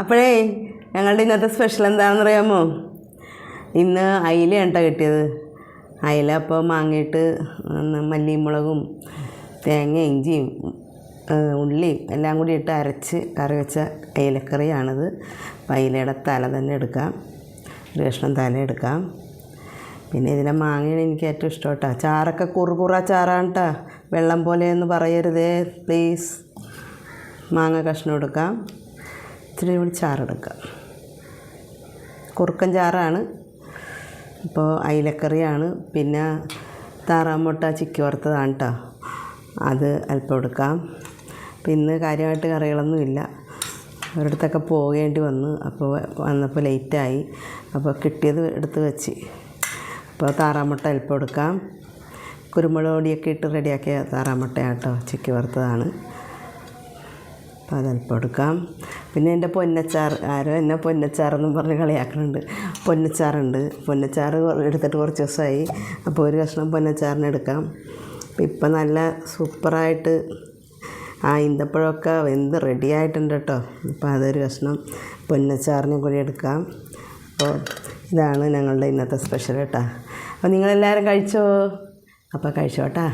അപ്പോഴേ ഞങ്ങളുടെ ഇന്നത്തെ സ്പെഷ്യൽ എന്താണെന്ന് അറിയാമോ ഇന്ന് അയിലയാണ് കേട്ടോ കിട്ടിയത്. അയില അപ്പോൾ മാങ്ങിയിട്ട് മല്ലിയും മുളകും തേങ്ങ ഇഞ്ചിയും ഉള്ളി ഉള്ളിയും എല്ലാം കൂടി ഇട്ട് അരച്ച് കറി വെച്ച അയിലക്കറിയാണിത്. അപ്പോൾ അയിലയുടെ തല തന്നെ എടുക്കാം. ഒരു കഷ്ണം തല എടുക്കാം. പിന്നെ ഇതിലെ മാങ്ങയാണ് എനിക്ക് ഏറ്റവും ഇഷ്ടം കേട്ടോ ചാറൊക്കെ കുറുകുറ ചാറാണ് കേട്ടോ വെള്ളം പോലെയെന്ന് പറയരുതേ പ്ലീസ്. മാങ്ങ കഷ്ണം എടുക്കാം. ഇത്തിരി കൂടി ചാറെടുക്കാം കുറുക്കൻ ചാറാണ്. ഇപ്പോൾ അയിലക്കറിയാണ്. പിന്നെ താറാമുട്ട ചിക്കി വറുത്തതാണ് കേട്ടോ അത് അല്പം എടുക്കാം. പിന്നെ കാര്യമായിട്ട് കറികളൊന്നുമില്ല ഒരിടത്തൊക്കെ പോകേണ്ടി വന്നു. അപ്പോൾ വന്നപ്പോൾ ലേറ്റായി. അപ്പോൾ കിട്ടിയത് എടുത്ത് വെച്ച്. അപ്പോൾ താറാമുട്ട അല്പം എടുക്കാം. കുരുമുളക് പൊടിയൊക്കെ ഇട്ട് റെഡിയാക്കിയ താറാമുട്ട കേട്ടോ ചിക്കി വറുത്തതാണ്. എടുക്കാം പിന്നെ എന്റെ പൊന്നച്ചാർ ആരോ എന്നെ പൊന്നച്ചാറെന്നും പറഞ്ഞ് കളിയാക്കുന്നുണ്ട് പൊന്നച്ചാറുണ്ട്. പൊന്നച്ചാർ എടുത്തിട്ട് കുറച്ച് ദിവസമായി. അപ്പോൾ ഒരു കഷ്ണം പൊന്നച്ചാറിന് എടുക്കാം. ഇപ്പം നല്ല സൂപ്പറായിട്ട് ആ ഇന്തപ്പഴമൊക്കെ വെന്ത് റെഡി ആയിട്ടുണ്ട് കേട്ടോ. അപ്പോൾ അതൊരു കഷ്ണം പൊന്നച്ചാറിനും കൂടി എടുക്കാം. അപ്പോൾ ഇതാണ് ഞങ്ങളുടെ ഇന്നത്തെ സ്പെഷ്യൽ കേട്ടോ. അപ്പോൾ നിങ്ങളെല്ലാവരും കഴിച്ചോ? അപ്പോൾ കഴിച്ചോട്ടാ